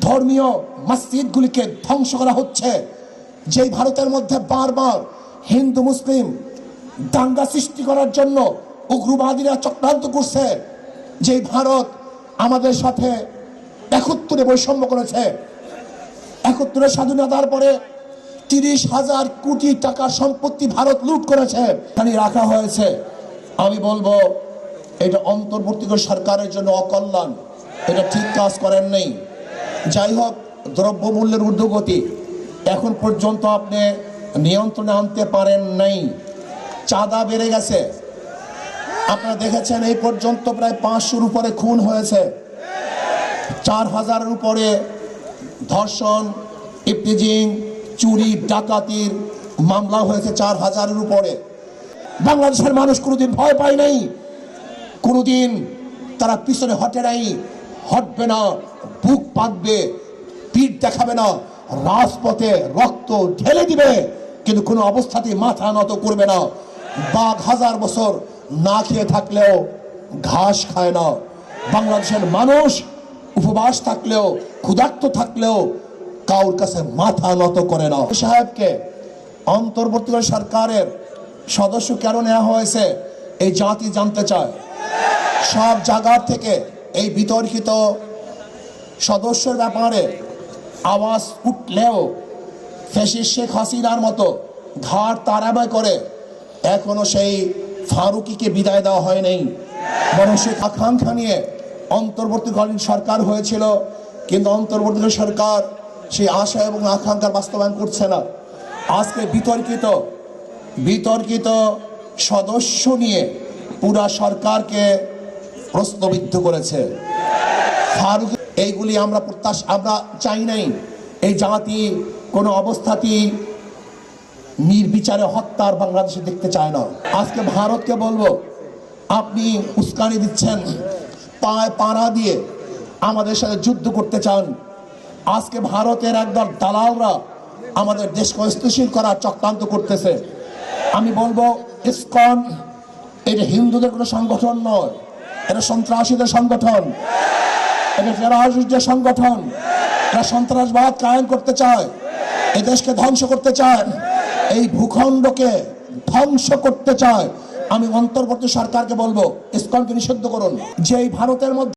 ধর্মীয় মসজিদগুলিকে ধ্বংস করা হচ্ছে। যেই ভারতের মধ্যে বারবার হিন্দু, মুসলিম দাঙ্গা সৃষ্টি করার জন্য উগ্রবাদীরা চক্রান্ত করছে, যেই ভারত আমাদের সাথে একত্তরে বৈষম্য করেছে। একত্তরে স্বাধীনতার পরে তিরিশ হাজার কোটি টাকা সম্পত্তি ভারত লুট করেছে এখানে রাখা হয়েছে। আমি বলব, এটা অন্তর্বর্তী সরকারের জন্য অকল্যাণ। এটা ঠিক কাজ করেন নেই। যাই হোক, দ্রব্যমূল্যের ঊর্ধ্বগতি এখন পর্যন্ত আপনি নিয়ন্ত্রণে আনতে পারেন নাই। চাঁদা বেড়ে গেছে। আপনারা দেখেছেন এই পর্যন্ত প্রায় পাঁচশোর উপরে খুন হয়েছে। চার হাজারের উপরে ধর্ষণ, ইফতিজিং, চুরি, ডাকাতির মামলা হয়েছে চার হাজারের উপরে। বাংলাদেশের মানুষ কোনোদিন ভয় পায় নাই। কোনোদিন তারা পিছনে হটে নাই। হটবে না, বুক পাকবে পিঠ দেখাবে না, রাজপথে রক্ত ঢেলে দিবে, কিন্তু কোনো অবস্থাতেই মাথা নত করবে না। বাঘ হাজার বছর না খেয়ে থাকলেও ঘাস খায় না। বাংলাদেশের মানুষ উপবাস থাকলেও, ক্ষুধার্ত থাকলেও কাউর কাছে মাথা নত করে না। সাহেবকে অন্তর্বর্তীকালীন সরকারের সদস্য কেন নেওয়া হয়েছে, এই জাতি জানতে চায়। সব জায়গার থেকে এই বিতর্কিত সদস্যের ব্যাপারে আওয়াজ উঠলেও ফেসিস শেখ হাসিনার মতো ঘাড় তারাবাই করে এখনও সেই ফারুকিকে বিদায় দেওয়া হয় নাই। বরং সে আকাঙ্ক্ষা নিয়ে অন্তর্বর্তীকালীন সরকার হয়েছিল, কিন্তু অন্তর্বর্তীকালীন সরকার সেই আশা এবং আকাঙ্ক্ষার বাস্তবায়ন করছে না। আজকে বিতর্কিত বিতর্কিত সদস্য নিয়ে পুরা সরকারকে প্রশ্নবিদ্ধ করেছে। ফারুক, এইগুলি আমরা প্রত্যাশ, আমরা চাই নাই। এই জাতি কোনো অবস্থাতেই নির্বিচারে হত্যার বাংলাদেশে দেখতে চায় না। আজকে ভারতকে বলব, আপনি উস্কানি দিচ্ছেন, পায় পাড়া দিয়ে আমাদের সাথে যুদ্ধ করতে চান। আজকে ভারতের একদল দালালরা আমাদের দেশকে অস্থিতিশীল করার চক্রান্ত করতেছে। আমি বলব, ইসকন, এটা হিন্দুদের কোনো সংগঠন নয়। এটা সন্ত্রাসীদের সংগঠন। এটা টেরারিস্টদের সংগঠন। এরা সন্ত্রাসবাদ কায়েম করতে চায়, এই দেশকে ধ্বংস করতে চায়, এই ভূখণ্ডকে ধ্বংস করতে চায়, আমি অন্তর্বর্তী সরকারকে বলব, ইসকনকে নিষিদ্ধ করুন। যে এই ভারতের মধ্যে